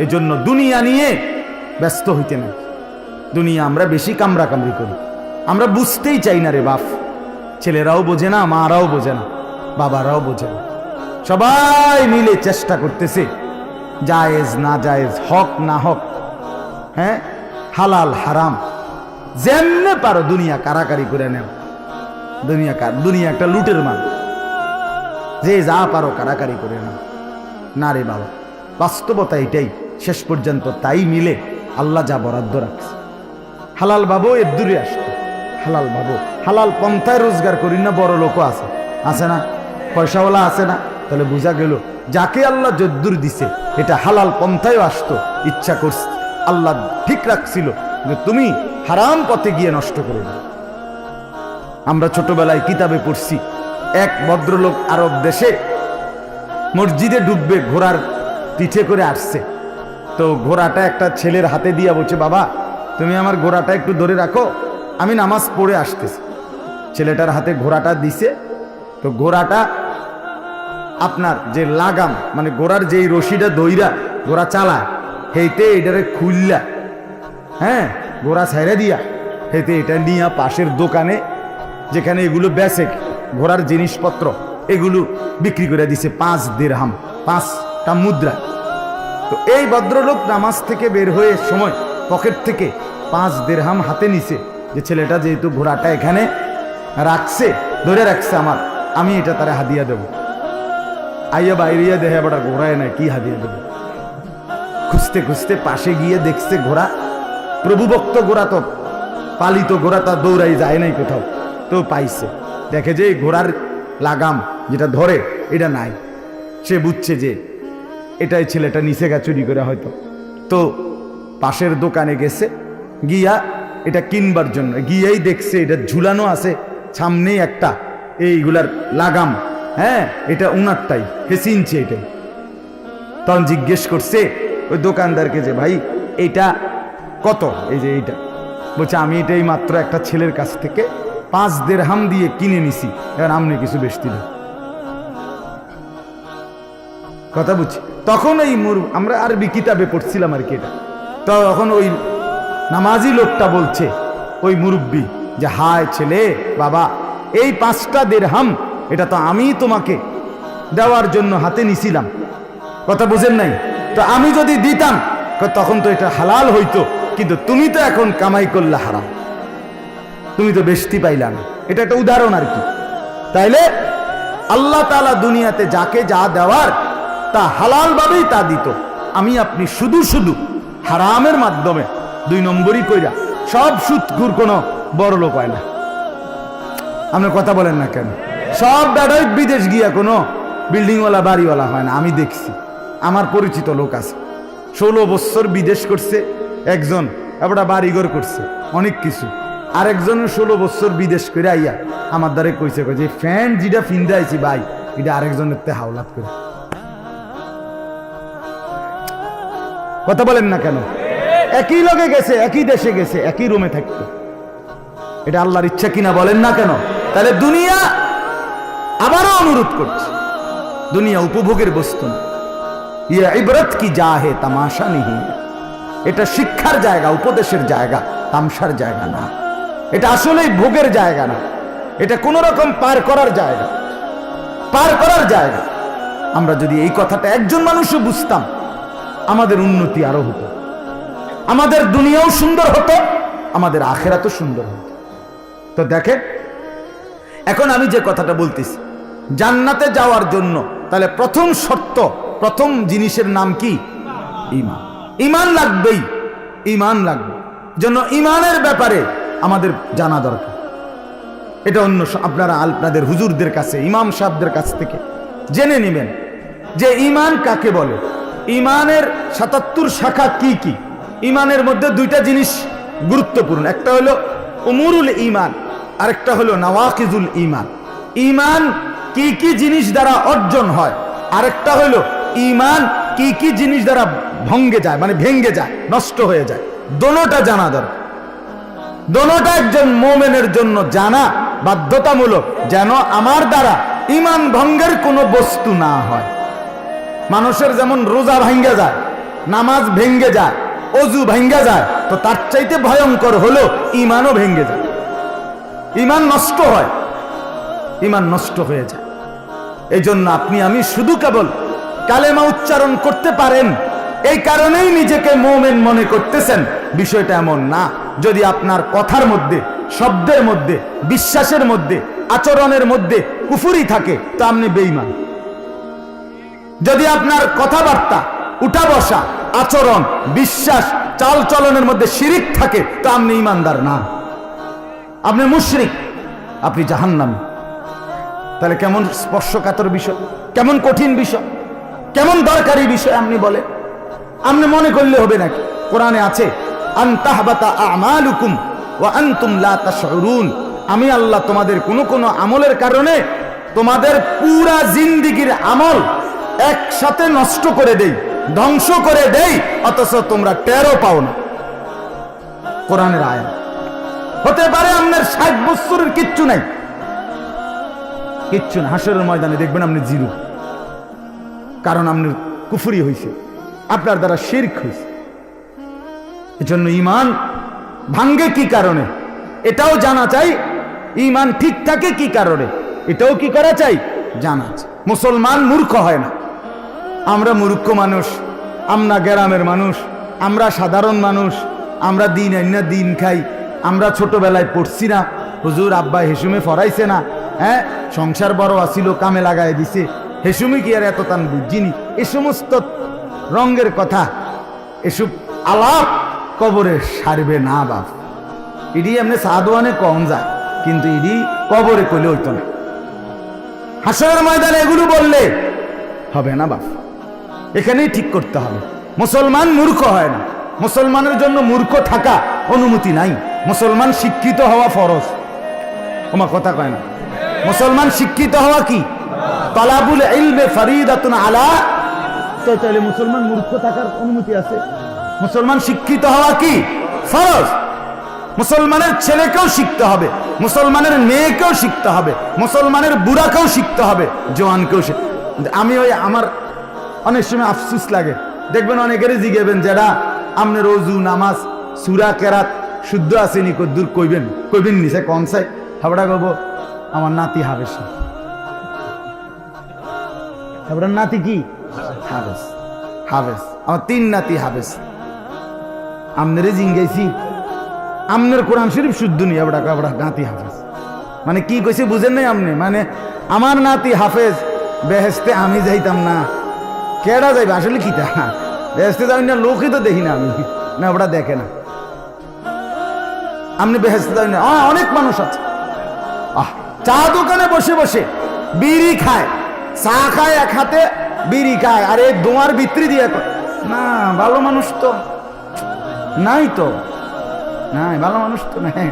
এজন্য দুনিয়া নিয়ে ব্যস্ত হইতে নাই। দুনিয়া আমরা বেশি কামড়া কামড়ি করি। আমরা বুঝতেই চাই না রে বাপ। ছেলেরাও বোঝে না, মারাও বোঝে না, বাবারাও বোঝে না। সবাই মিলে চেষ্টা করতেছে, জায়েজ না জায়েজ, হক না হক হ্যাঁ? হালাল, হারাম, যেমনে পারো দুনিয়া কারাকারি করে নেও। দুনিয়া দুনিয়া একটা লুটের মাল। যে যা পারো কারাকারি করে নাও। না রে বাবা, বাস্তবতা এটাই। শেষ পর্যন্ত তাই মিলে আল্লাহ যা বরাদ্দ রাখছে। হালাল বাবু এর দূরে আসতো। হালাল বাবু, হালাল পন্থায় রোজগার করি না, বড় লোকও আছে। আছে না? পয়সাওয়ালা আছে না? তাহলে বোঝা গেল, যাকে আল্লাহ যদ্দুর দিছে, এটা হালাল পন্থায়ও আসতো, ইচ্ছা করছে। আল্লাহ ঠিক রাখছিল যে তুমি হারাম পথে গিয়ে নষ্ট করে দাও আমরা ছোটবেলায় কিতাবে পড়ছি, এক ভদ্রলোক আরব দেশে মসজিদে ডুববে, ঘোড়ার পিঠে করে আসছে। তো ঘোড়াটা একটা ছেলের হাতে দিয়া বলছে, বাবা, তুমি আমার ঘোড়াটা একটু ধরে রাখো, আমি নামাজ পড়ে আসতেছি। ছেলেটার হাতে ঘোড়াটা দিছে, তো ঘোড়াটা আপনার যে লাগাম মানে ঘোড়ার যেই রশিটা দইরা ঘোড়া চালা হেইতে এটারে খুললা হ্যাঁ ঘোড়া ছেড়ে দিয়া হেতে এটা নিয়ে পাশের দোকানে, যেখানে এগুলো বেচে ঘোড়ার জিনিসপত্র, এগুলো বিক্রি করে দিছে পাঁচ দেড়হাম, পাঁচটা মুদ্রা। তো এই ভদ্রলোক নামাজ থেকে বের হয়ে সময় পকেট থেকে পাঁচ দেড়হাম হাতে নিছে। যে ছেলেটা যেহেতু ঘোড়াটা এখানে রাখছে, ধরে রাখছে আমার, আমি এটা তারা হাদিয়া দেব। আইয়া বাইরিয়া দেহে আবার ঘোড়ায় না কি হাদিয়া দেবো? খুঁজতে খুঁজতে পাশে গিয়ে দেখছে ঘোড়া, প্রভুভক্ত ঘোড়া তো, পালিত ঘোড়া তা দৌড়াই যায় নাই কোথাও, তো পাইছে। দেখে যে ঘোড়ার লাগাম যেটা ধরে, এটা নাই। সে বুঝছে যে এটাই ছেলেটা নিচে গা চুরি করে হয়তো। তো পাশের দোকানে গেছে, গিয়া এটা কিনবার জন্য, গিয়েই দেখছে এটা ঝুলানো আছে, সামনেই একটা, এইগুলার লাগাম। হ্যাঁ এটা উনারটাই হে চিনছে এটাই তখন জিজ্ঞেস করছে ওই দোকানদারকে যে, ভাই, এটা কত? এই যে এইটা। বলছে, আমি এটাই মাত্র একটা ছেলের কাছ থেকে পাঁচ দেড় হাম দিয়ে কিনে নিছি এবার আমনে কিছু বেশ দিল কথা বুঝছি। তখন এই মুর, আমরা আরবি কিতাবে পড়ছিলাম আর কি এটা। তখন ওই নামাজি লোকটা বলছে, ওই মুরব্বী, যে, হায় ছেলে, বাবা, এই পাঁচটা দেড়হাম, এটা তো আমি তোমাকে দেওয়ার জন্য হাতে নিছিলাম। কথা বুঝেন নাই? তো আমি যদি দিতাম তখন তো এটা হালাল হইতো, কিন্তু তুমি তো এখন কামাই করলে হারাম। তুমি তো বেশতি পাইলা এটা একটা উদাহরণ আর কি। তাইলে আল্লাহ তালা দুনিয়াতে যাকে যা দেওয়ার তা হালাল ভাবেই তা দিত। আমি আপনি শুধু শুধু হারামের মাধ্যমে দুই নম্বরই কইরা সব সুৎকুর কোনো বড় লোক হয় না। আপনি কথা বলেন না কেন? সব বেড়াই বিদেশ গিয়া কোনো বিল্ডিংওয়ালা, বাড়িওয়ালা হয় না, আমি দেখছি। আমার পরিচিত লোক আছে। ষোলো বছর বিদেশ করছে, একজন একটা বাড়িঘর করছে, অনেক কিছু। আরেকজন ষোলো বছর বিদেশ করে আইয়া আমার দ্বারে কইছে কই যে ফ্যান যেটা ফিন্দে আইছি ভাই, এটা আরেকজনের তে হাওলাত করে। কথা বলেন না কেন? একই লগে গেছে, একই দেশে গেছে, একই রুমে থাকতো। এটা আল্লাহর ইচ্ছা কিনা বলেন না কেন? তাহলে দুনিয়া আবারও অনুরোধ করছে। দুনিয়া উপভোগের বস্তু না। ইয়ে ইবরত কি যা হে তামাশা নিহি। এটা শিক্ষার জায়গা, উপদেশের জায়গা, তামসার জায়গা না। এটা আসলেই ভোগের জায়গা না। এটা কোন রকম পার করার জায়গা। পার করার জায়গা। আমরা যদি এই কথাটা একজন মানুষও বুঝতাম আমাদের উন্নতি আরও হতো। আমাদের দুনিয়াও সুন্দর হতো, আমাদের আখেরাতও সুন্দর হতো। তো দেখেন, এখন আমি যে কথাটা বলতেছি, জান্নাতে যাওয়ার জন্য তাহলে প্রথম শর্ত, প্রথম জিনিসের নাম কি? ইমান ইমান লাগবেই ইমান লাগবে। জন্য ইমানের ব্যাপারে আমাদের জানা দরকার। এটা অন্য আপনারা আপনাদের হুজুরদের কাছে, ইমাম সাহেবদের কাছ থেকে জেনে নেবেন যে ইমান কাকে বলে? ইমানের সাতাত্তর শাখা কি কি? ইমানের মধ্যে দুইটা জিনিস গুরুত্বপূর্ণ। একটা হলো উমুরুল ইমান আরেকটা হলো নওয়াকিজুল ইমান ইমান কি কি জিনিস দ্বারা অর্জন হয়? আরেকটা হলো ইমান কি কি জিনিস দ্বারা ভঙ্গে যায় মানে ভেঙ্গে যায়, নষ্ট হয়ে যায়। দোনোটা জানা দরকার। দোনোটা একজন মোমেনের জন্য জানা বাধ্যতামূলক যেন আমার দ্বারা ইমান ভঙ্গের কোনো বস্তু না হয়। মানুষের যেমন রোজা ভাঙ্গে যায়, নামাজ ভেঙ্গে যায়, অজু ভেঙ্গে যায়, তো তার চাইতে ভয়ঙ্কর হলো ইমানও ভেঙ্গে যায়। ইমান নষ্ট হয় ইমান নষ্ট হয়ে যায়। এই জন্য আপনি, আমি শুধু কেবল কালেমা উচ্চারণ করতে পারেন, এই কারণেই নিজেকে মোমেন মনে করতেছেন। বিষয়টা এমন না, যদি আপনার কথার মধ্যে, শব্দের মধ্যে, বিশ্বাসের মধ্যে, আচরণের মধ্যে কুফুরি থাকে, তা আপনি বেইমান যদি আপনার কথাবার্তা উঠা বসা আচরণ, বিশ্বাস চাল চলনের মধ্যে শিরিক থাকে, তো আপনি ইমানদার না। আপনি মুশরিক, আপনি জাহান্নামী। তাহলে কেমন স্পর্শকাতর বিষয়, কেমন কঠিন বিষয়, কেমন দরকারি বিষয় আপনি বলেন? আপনি মনে করলে হবে নাকি? কোরআনে আছে আমি আল্লাহ তোমাদের কোনো কোনো আমলের কারণে তোমাদের পুরা জিন্দিগির আমল একসাথে নষ্ট করে দেই, ধ্বংস করে দেই, অথচ তোমরা টেরও পাও না। কোরআনের আয়াত। হতে পারে আপনার ষাট বছরের কিচ্ছু নাই। কিচ্ছু না, হাসরের ময়দানে দেখবেন আপনি জিরো। কারণ আপনার কুফুরি হয়েছে আপনার দ্বারা শির্ক হয়েছে এজন্য ইমান ভাঙ্গে কি কারণে? এটাও জানা চাই ইমান ঠিক থাকে কি কারণে? এটাও কি করা চাই? জানা চাই। মুসলমান মূর্খ হয় না। আমরা মূর্খ মানুষ, আমরা গ্রামের মানুষ, আমরা সাধারণ মানুষ, আমরা দিন আইনা দিন খাই, আমরা ছোটবেলায় পড়ছি না। হুজুর আব্বা হেসুমে ফরাইছে না হ্যাঁ? সংসার বড় আসিল কামে লাগাই দিছে। হেসুমি কি আর এত তান বুঝিনি? এ সমস্ত রঙ্গের কথা। এসব আলাপ কবরে সারবে না বাপ। ইডি এমনি সাদওয়ানে কম যায়, কিন্তু ইডি কবরে কইলে হইতো না। হাসরের ময়দানে এগুলো বললে হবে না বাপ। এখানেই ঠিক করতে হবে। মুসলমান মূর্খ হয় না। মুসলমানের জন্য মূর্খ থাকা অনুমতি নাই। মুসলমান শিক্ষিত হওয়া ফরজ। তোমার কথা কয় না। মুসলমান শিক্ষিত হওয়া কি? তালাবুল ইলমে ফরিদাতুন আলা। তো তাহলে মুসলমান মূর্খ থাকার অনুমতি আছে। মুসলমান শিক্ষিত হওয়া কি? ফরজ। মুসলমানের ছেলেকেও শিখতে হবে। মুসলমানের মেয়েকেও শিখতে হবে। মুসলমানের বুড়াকেও শিখতে হবে। জোয়ানকেও শিখ আমি ওই আমার অনেক সময় আফসুস লাগে। দেখবেন অনেকেরই জিগেবেন যারা আপনার রোজু নামাজ, সুরা, কেরাত শুদ্ধ আসেনি কদ্দুর কইবেন? কইবেন নিছে কন সাই হাবড়া কব আমার নাতি হাবেস হাবড়ার নাতি কি? হাবেস হাবেস আমার তিন নাতি হাবেস আমনেরে জিঙ্গাইছি। আমনের কোরআন শরীফ শুদ্ধ নি আবড়া কাবড়া নাতি হাফেজ মানে কি কইছে বুঝেন নাই আমনে মানে আমার নাতি হাফেজ বেহেস্তে আমি যাইতাম না। কেডা যাইবে? আসলে কি তা? বেহেস্তে যাই না লোকই তো দেখি না আমি। না, ওটা দেখে না। আপনি বেহেস্তে যাই না অনেক মানুষ আছে। আহ, চা দোকানে বসে বসে বিড়ি খায়। চা খায় এক হাতে, বিড়ি খায়। আরে, দোয়ার বিত্রি দিয়ে। না, ভালো মানুষ তো নাই তো। নাই, ভালো মানুষ তো নাই।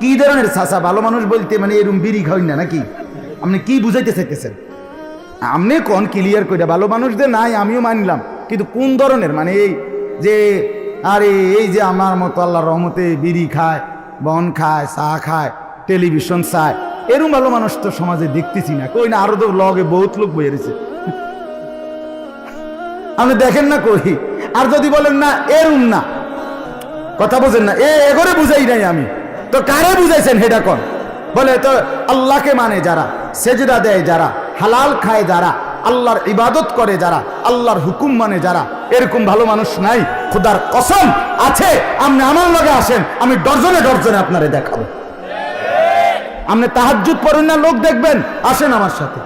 কি ধরনের চাষা ভালো মানুষ বলতে মানে এরম বিড়ি খাওয়াই না নাকি? আপনি কি বুঝাইতে চাইতেছেন? আপনি কোন ক্লিয়ার করে ভালো মানুষদের নাই, আমিও মানলাম। কিন্তু কোন ধরনের? মানে এই যে, আরে এই যে আমার মতো আল্লাহ রহমতে বিড়ি খায়, বন খায়, চা খায় টেলিভিশন চায়, এরম ভালো মানুষ তো সমাজে দেখতেছি না। কই না, আরও তো লগে বহুত লোক বইয়ে রয়েছে। আপনি দেখেন না কই? আর যদি বলেন না, এরম না। কথা বোঝেন না। এ এগরে বুঝাই নাই আমি। তো কারে বুঝাইছেন হেডা কন? বলে তো আল্লাহকে মানে যারা, সেজদা দেয় যারা। হালাল খায় যারা, আল্লাহর ইবাদত করে যারা, আল্লাহর হুকুম মানে যারা। এরকম ভালো মানুষ নাই, খোদার কসম আছে। আপনি আমার লগে আসেন, আমি ডর্জনে ডর্জনে আপনারে দেখাবো। আপনি তাহাজ্জুদ পড়েন না, লোক দেখবেন, আসেন আমার সাথে।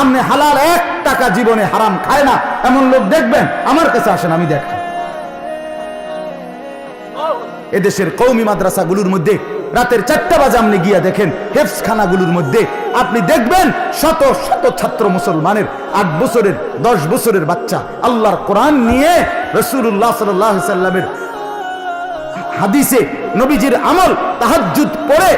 আপনি হালাল এক টাকা জীবনে হারাম খায় না, এমন লোক দেখবেন, আমার কাছে আসেন, আমি দেখাই এদেশের কৌমি মাদ্রাসাগুলোর মধ্যে রাতের চারটা বাজে আপনি গিয়া দেখেন হেফসখানাগুলোর মধ্যে। আপনি দেখবেন শত শত ছাত্র মুসলমানের আট বছরের, দশ বছরের বাচ্চা আল্লাহর কোরআন নিয়ে রসুল্লাহ সাল্লাহ সাল্লামের হাদিসে নবীজির আমল, তাহাজ্জুদ পড়ে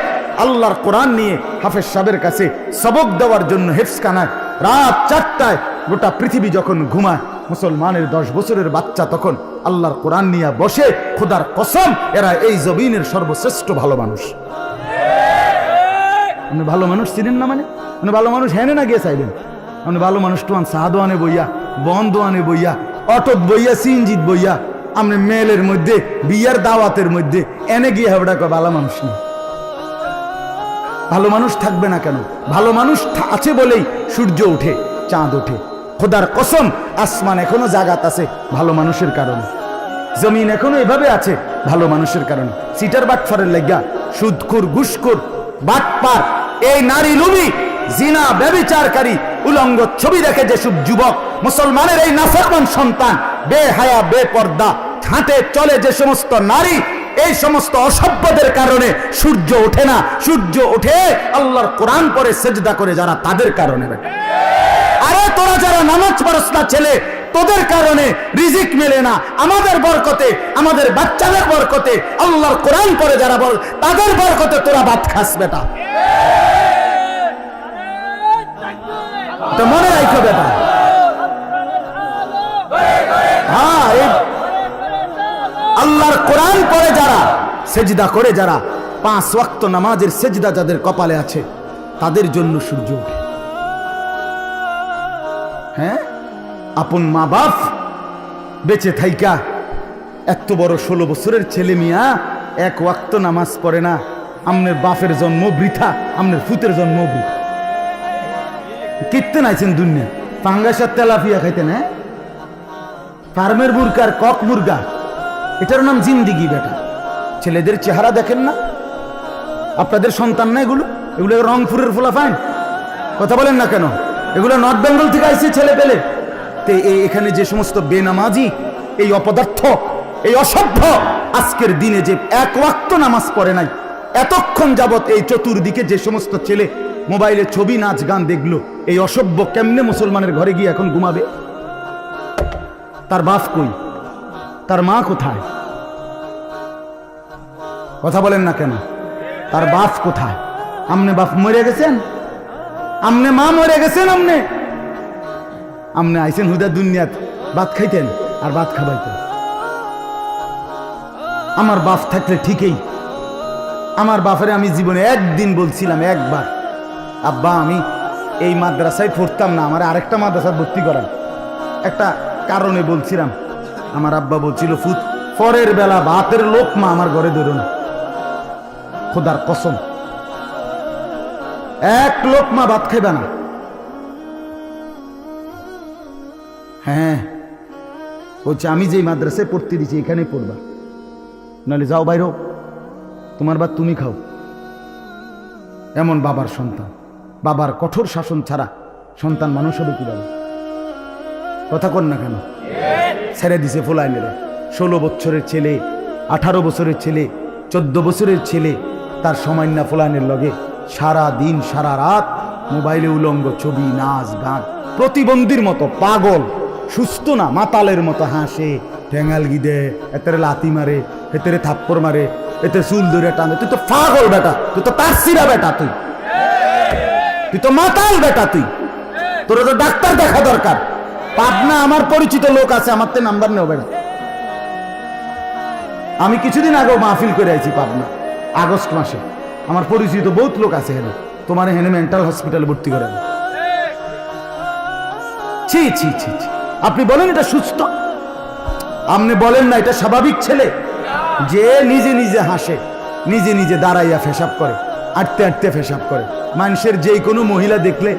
আল্লাহর কোরআন নিয়ে হাফেজ সাহেবের কাছে সবক দেওয়ার জন্য হেফসখানায় রাত চারটায় গোটা পৃথিবী যখন ঘুমায় মুসলমানের দশ বছরের বাচ্চা তখন আল্লাহর কোরআন নিয়ে বসে, খোদার কসম, এরা এই জমিনের সর্বশ্রেষ্ঠ ভালো মানুষ। আপনি ভালো মানুষ চিনেন না মানে? মানে ভালো মানুষ হেনে না গিয়ে চাইবেন মানে ভালো মানুষ তো সাহাদো আনে বইয়া বন্ধ আনে বইয়া, অটোত বইয়া, সিনজিত বইয়া, আপনি মেলের মধ্যে, বিয়ার দাওয়াতের মধ্যে, এনে গিয়ে হাবড়া কয়, ভালো মানুষ নেই ভালো মানুষ থাকবে না কেন? ভালো মানুষ আছে বলেই সূর্য ওঠে চাঁদ ওঠে। খোদার কসম, আসমান এখনও জাগাত আছে ভালো মানুষের কারণে। জমিন এখনও এভাবে আছে ভালো মানুষের কারণে। সিটার বাটফারের লেগা সুদকুর ঘুষকুর বাটপার, এই নারী লুবি, জিনা, ব্যবিচারকারী, উলঙ্গ ছবি দেখে যেসব যুবক, মুসলমানের এই নাফরমান সন্তান, বেহায়া, বেপর্দা হাঁটে চলে যে সমস্ত নারী, এই সমস্ত অসভ্যদের কারণে সূর্য ওঠে না। সূর্য ওঠে আল্লাহর কোরআন পরে সেজদা করে যারা তাদের কারণে বেটা। তোরা যারা নামাজ পড়স না ছেলে, তোদের কারণে রিজিক মেলে না। আমাদের বরকতে, আমাদের বাচ্চাদের বরকতে, আল্লাহর কোরআন পরে যারা বল, তাদের বরকতে তোরা ভাত খাস, বেটা। মনে রাখো, বেটা। হ্যাঁ আল্লাহর কোরআন পড়ে যারা, সেজদা করে যারা, পাঁচ ওয়াক্ত নামাজের সেজদা যাদের কপালে আছে, তাদের জন্য সূর্য ওঠে। হ্যাঁ? আপন মা বাপ বেঁচে থাইকা। এত বড় ষোলো বছরের ছেলে মিয়া এক ওয়াক্ত নামাজ পড়ে না। আমনের বাপের জন্ম বৃথা, আমনের ফুতের জন্ম বৃথা। কিত্তে নাইছেন দুনিয়া? পাঙ্গাসার তেলাফিয়া খাইতেন হ্যাঁ? ফার্মের মুরগার কক মুরগা এটার নাম জিন্দিগি বেটা। ছেলেদের চেহারা দেখেন না? আপনাদের সন্তান না এগুলো? এগুলো রংপুরের ফোলা ফাইন। কথা বলেন না কেন? এগুলো নর্থ বেঙ্গল থেকে আইসে ছেলে পেলে। তে এখানে যে সমস্ত বেনামাজি, এই অপদার্থ, এই অসভ্য, আজকের দিনে যে এক ওয়াক্ত নামাজ পড়ে নাই, এতক্ষণ যাবত এই চতুর্দিকে যে সমস্ত ছেলে মোবাইলে ছবি, নাচ, গান দেখল, এই অসভ্য কেমনে মুসলমানের ঘরে গিয়ে এখন ঘুমাবে? তার বাপ কই? তার মা কোথায়? কথা বলেন না কেন? তার বাপ কোথায়? আমনে বাপ মরে গেছেন? আমনে মা মরে গেছেন আমনে। আমনে আইছেন হুদা দুনিয়াত, ভাত খাইতেন আর ভাত খাবাইতেন। আমার বাপ থাকলে ঠিকই। আমার বাপের আমি জীবনে একদিন বলছিলাম একবার, আব্বা, আমি এই মাদ্রাসায় পড়তাম না, আমার আরেকটা মাদ্রাসায় ভর্তি করান। একটা কারণে বলছিলাম, আমার আব্বা বলছিল, ফুত, পরের বেলা ভাতের লোক মা আমার ঘরে ধরুন। খোদার কসম এক লোক মা ভাত খাইবে না। হ্যাঁ বলছে, আমি যেই মাদ্রাসায় পড়তে দিছি এখানে পড়বা। নাহলে যাও বাইরো, তোমার বাদ তুমি খাও। এমন বাবার সন্তান। বাবার কঠোর শাসন ছাড়া সন্তান মানুষ হবে কীভাবে? কথা কর না কেন? ছেড়ে দিছে ফোলায় মেরে। ষোলো বছরের ছেলে, আঠারো বছরের ছেলে, চোদ্দ বছরের ছেলে, তার সমান্যা ফোলানের লগে সারা দিন সারা রাত মোবাইলে উলঙ্গ ছবি, নাচ, গান। প্রতিবন্ধীর মতো পাগল, সুস্থ না, মাতালের মতো হাসে। ঠেঙ্গাল গিদে, এতেরে লাতি মারে, এতেরে থাপ্পড় মারে, এতে চুল ধরে টানে। তুই তো পাগল বেটা, তুই তো তারসিরা বেটা তুই। তুই তো মাতাল বেটা তুই। তোর তো ডাক্তার দেখা দরকার। পাবনা আমার পরিচিত লোক আছে, আমার তো নাম্বার নেও বেড়া আমি কিছুদিন আগেও মাহফিল করে আইছি পাবনা, আগস্ট মাসে। আমার পরিচিত বহুত লোক আছে হেনে তোমার হেনে মেন্টাল হসপিটালে ভর্তি করে ছি ছি ছি ছি। আপনি বলেন এটা সুস্থ? আপনি বলেন না, এটা স্বাভাবিক ছেলে। যে নিজে নিজে হাসে, নিজে নিজে দাঁড়াইয়া ফেসাব করে, আটতে আটতে ফেসাব করে। মানুষের যেই কোনো মহিলা দেখলে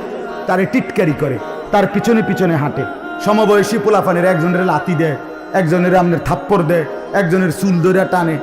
তারে টিটকারি করে, তার পিছনে পিছনে হাঁটে। সমবয়সী পোলাফানের একজনের লাতি দেয়, একজনের আপনার থাপ্পড় দেয়, একজনের চুল ধরে টানে।